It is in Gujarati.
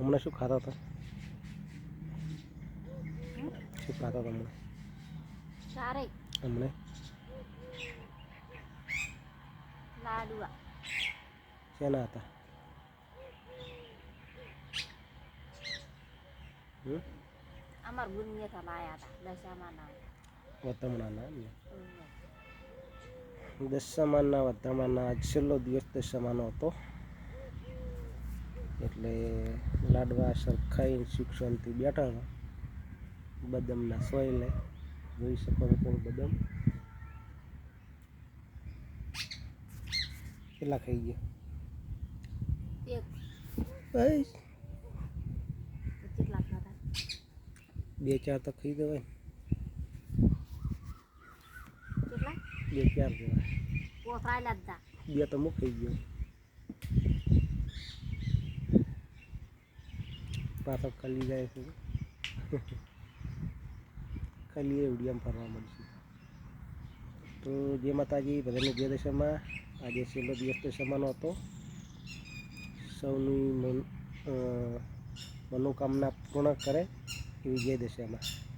હમણાં શું ખાતા હતા? શું ખાતા હતા હમણાં? હમણાં? લાડવા. શેના હતા? અમાર ગુનિયે લાયા હતા. દશામાં ના? એમ ને છેલ્લો દિવસ દશામાનો હતો. એટલે લાડવા સરખાઈ સુખ શાંતિ બેઠા હતા બદામના સોયલે જોઈ શકો છો તમે બદામ કેટલા ખાઈ ગયા એક બસ કેટલા ખાતા બે ચાર તો ખાઈ દેવાય કેટલા બે ચાર જેવા કોથરાયેલા જ તા બે તો હું ખાઈ ગયો પાછો કલી જાય છે. ખાલી એ ઉડિયામાં ફરવા મળશે. તો જે માતાજી બધાની જે દશામાં આજે છેલ્લો દિવસ દશામાંનો હતો. સૌની મન મનોકામના પૂર્ણ કરે એવી જય દશામાં